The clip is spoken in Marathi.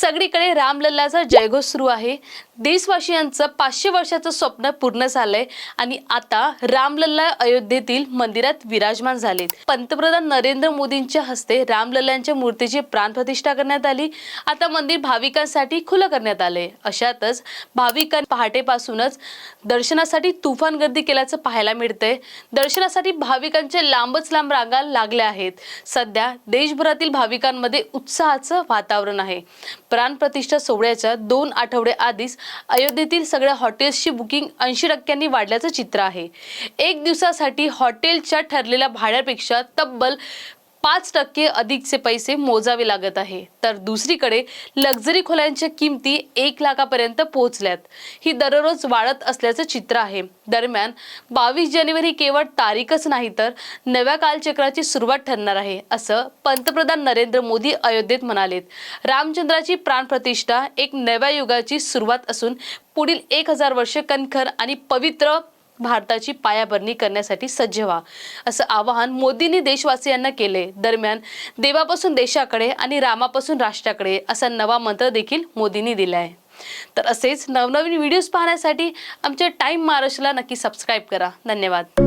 सगळीकडे रामलल्लाचा जयघोष सुरू आहे. देशवासियांचं पाचशे वर्षाचं स्वप्न पूर्ण झालंय आणि आता रामलल्ला अयोध्येतील मंदिरात विराजमान झालेत. पंतप्रधान नरेंद्र मोदींच्या हस्ते रामलल्ल्यांच्या मूर्तीची प्राणप्रतिष्ठा करण्यात आली. आता मंदिर भाविकांसाठी खुलं करण्यात आले अशातच भाविकां पहाटेपासूनच दर्शनासाठी तुफान गर्दी केल्याचं पाहायला मिळतंय. दर्शनासाठी भाविकांच्या लांबच लांब रांगा लागल्या आहेत. सध्या देशभरातील भाविकांमध्ये उत्साहाचं वातावरण आहे. प्राणप्रतिष्ठा सोहळ्याच्या दोन आठवडे आधीच अयोध्येतील सगळ्या हॉटेल्सची बुकिंग ऐंशी टक्क्यांनी वाढल्याचं चित्र आहे. एक दिवसासाठी हॉटेलच्या ठरलेल्या भाड्यापेक्षा तब्बल पाच टक्के अधिकचे पैसे मोजावे लागत आहे. तर दुसरीकडे लक्झरी खोल्यांच्या किमती एक लाखापर्यंत पोहोचल्यात. ही दररोज वाढत असल्याचं चित्र आहे. दरम्यान बावीस जानेवारी केवळ तारीखच नाही तर नव्या कालचक्राची सुरुवात ठरणार आहे असं पंतप्रधान नरेंद्र मोदी अयोध्येत म्हणालेत. रामचंद्राची प्राणप्रतिष्ठा एक नव्या युगाची सुरुवात असून पुढील एक हजार वर्ष कणखर आणि पवित्र भारताची पायाभरणी करण्यासाठी सज्ज व्हा. असं आवाहन मोदींनी देशवासियांना केले. दरम्यान देवापासून देशाकडे आणि रामापासून राष्ट्राकडे असा नवा मंत्र देखील मोदींनी दिला आहे तर असेच नवनवीन व्हिडिओज पाहण्यासाठी आमच्या टाईम महाराष्ट्राला नक्की सबस्क्राईब करा. धन्यवाद.